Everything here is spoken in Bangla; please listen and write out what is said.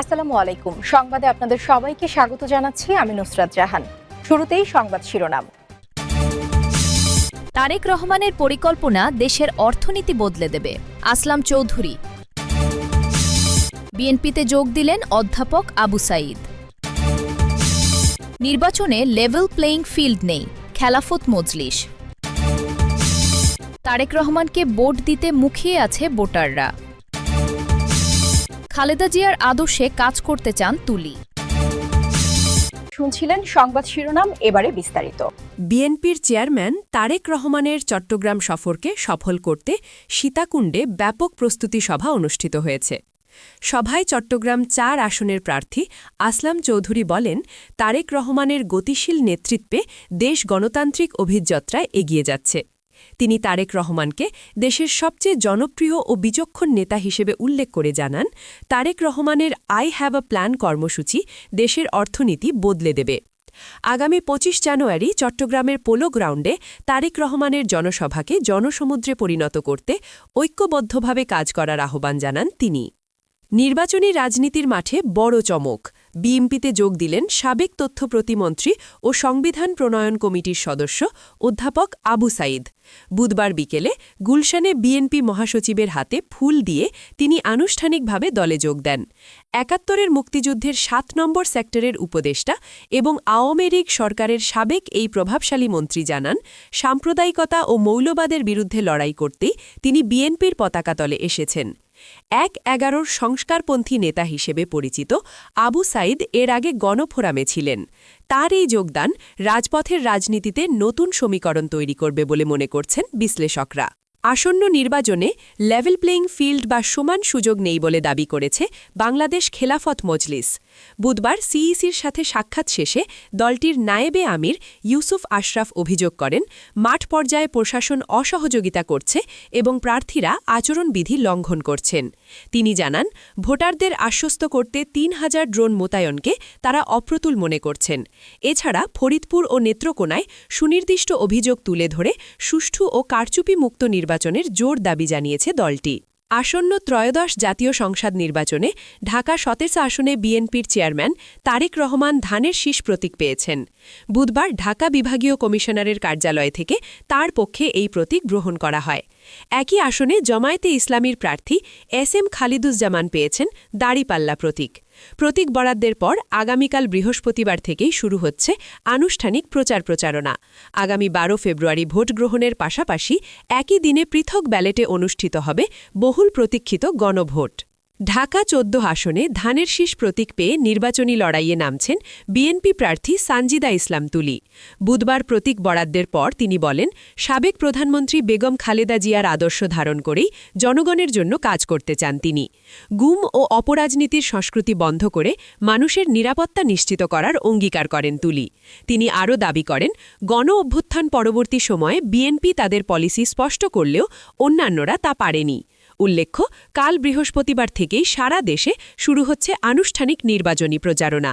আসসালামু আলাইকুম। সংবাদে আপনাদের সবাইকে স্বাগত জানাচ্ছি আমি নুসরাত জাহান। শুরুতেই সংবাদ শিরোনাম। তারেক রহমানের পরিকল্পনা দেশের অর্থনীতি বদলে দেবে। আসলাম চৌধুরী। বিএনপিতে যোগ দিলেন অধ্যাপক আবু সাইদ। নির্বাচনে লেভেল প্লেয়িং ফিল্ড নেই, খেলাফত মজলিস। তারেক রহমানকে ভোট দিতে মুখিয়ে আছে ভোটাররা। খালেদা জিয়ার আদর্শে কাজ করতে চান তুলি। শুনছিলেন সংবাদ শিরোনাম এবারে বিস্তারিত। বিএনপির চেয়ারম্যান তারেক রহমানের চট্টগ্রাম সফরকে সফল করতে সীতাকুণ্ডে ব্যাপক প্রস্তুতি সভা অনুষ্ঠিত হয়েছে। সভায় চট্টগ্রাম চার আসনের প্রার্থী আসলাম চৌধুরী বলেন তারেক রহমানের গতিশীল নেতৃত্বে দেশ গণতান্ত্রিক অভিযাত্রায় এগিয়ে যাচ্ছে। তিনি তারেক রহমানকে দেশের সবচেয়ে জনপ্রিয় ও বিচক্ষণ নেতা হিসেবে উল্লেখ করে জানান, তারেক রহমানের আই হ্যাভ আ প্ল্যান কর্মসূচি দেশের অর্থনীতি বদলে দেবে। আগামী ২৫ জানুয়ারি চট্টগ্রামের পোলো গ্রাউন্ডে তারেক রহমানের জনসভাকে জনসমুদ্রে পরিণত করতে ঐক্যবদ্ধভাবে কাজ করার আহ্বান জানান তিনি। নির্বাচনী রাজনীতির মাঠে বড় চমক বিএমপিতে যোগ দিলেন সাবেক তথ্য প্রতিমন্ত্রী ও সংবিধান প্রণয়ন কমিটির সদস্য অধ্যাপক আবু সাইদ। বুধবার বিকেলে গুলশানে বিএনপি মহাসচিবের হাতে ফুল দিয়ে তিনি আনুষ্ঠানিকভাবে দলে যোগ দেন। একাত্তরের মুক্তিযুদ্ধের সাত নম্বর সেক্টরের উপদেষ্টা এবং আওয়ামী লীগ সরকারের সাবেক এই প্রভাবশালী মন্ত্রী জানান, সাম্প্রদায়িকতা ও মৌলবাদের বিরুদ্ধে লড়াই করতেই তিনি বিএনপির পতাকাতলে এসেছেন। এক এগারোর সংস্কারপন্থী নেতা হিসেবে পরিচিত আবু সাইদ এর আগে গণফোরামে ছিলেন। তার এই যোগদান রাজপথের রাজনীতিতে নতুন সমীকরণ তৈরি করবে বলে মনে করছেন বিশ্লেষকরা। আসন্ন নির্বাচনে লেভেল প্লেইং ফিল্ড বা সমান সুযোগ নেই বলে দাবি করেছে বাংলাদেশ খেলাফত মজলিস। বুধবার সিইসির সাথে সাক্ষাৎ শেষে দলটির নায়েবে আমির ইউসুফ আশরাফ অভিযোগ করেন, মাঠ পর্যায়ে প্রশাসন অসহযোগিতা করছে এবং প্রার্থীরা আচরণবিধি লঙ্ঘন করছেন। তিনি জানান, ভোটারদের আশ্বস্ত করতে তিন হাজার ড্রোন মোতায়নকে তারা অপ্রতুল মনে করছেন। এছাড়া ফরিদপুর ও নেত্রকোনায় সুনির্দিষ্ট অভিযোগ তুলে ধরে সুষ্ঠু ও কারচুপি মুক্ত নির্বাচনের জোর দাবি জানিয়েছে দলটি। আসন্ন ত্রয়োদশ জাতীয় সংসদ নির্বাচনে ঢাকা সতেরো আসনে বিএনপির চেয়ারম্যান তারেক রহমান ধানের শীষ প্রতীক পেয়েছেন। বুধবার ঢাকা বিভাগীয় কমিশনারের কার্যালয় থেকে তার পক্ষে এই প্রতীক গ্রহণ করা হয়। একই আসনে জমায়েতে ইসলামীর প্রার্থী এস এম খালিদুজ্জামান পেয়েছেন দাড়িপাল্লা প্রতীক। প্রতীক বরাদ্দের পর আগামীকাল বৃহস্পতিবার থেকেই শুরু হচ্ছে আনুষ্ঠানিক প্রচার প্রচারণা। আগামী বারো ফেব্রুয়ারি ভোট গ্রহণের পাশাপাশি একই দিনে পৃথক ব্যালেটে অনুষ্ঠিত হবে বহুল প্রতীক্ষিত গণভোট। ঢাকা চোদ্দ আসনে ধানের শীষ প্রতীক পেয়ে নির্বাচনী লড়াইয়ে নামছেন বিএনপি প্রার্থী সানজিদা ইসলাম তুলি। বুধবার প্রতীক বরাদ্দের পর তিনি বলেন, সাবেক প্রধানমন্ত্রী বেগম খালেদা জিয়ার আদর্শ ধারণ করেই জনগণের জন্য কাজ করতে চান তিনি। গুম ও অপরাজনীতির সংস্কৃতি বন্ধ করে মানুষের নিরাপত্তা নিশ্চিত করার অঙ্গীকার করেন তুলি। তিনি আরও দাবি করেন, গণ অভ্যুত্থান পরবর্তী সময়ে বিএনপি তাদের পলিসি স্পষ্ট করলেও অন্যান্যরা তা পারেনি। উল্লেখ্য কাল বৃহস্পতিবার থেকেই সারা দেশে শুরু হচ্ছে আনুষ্ঠানিক নির্বাচনী প্রচারণা।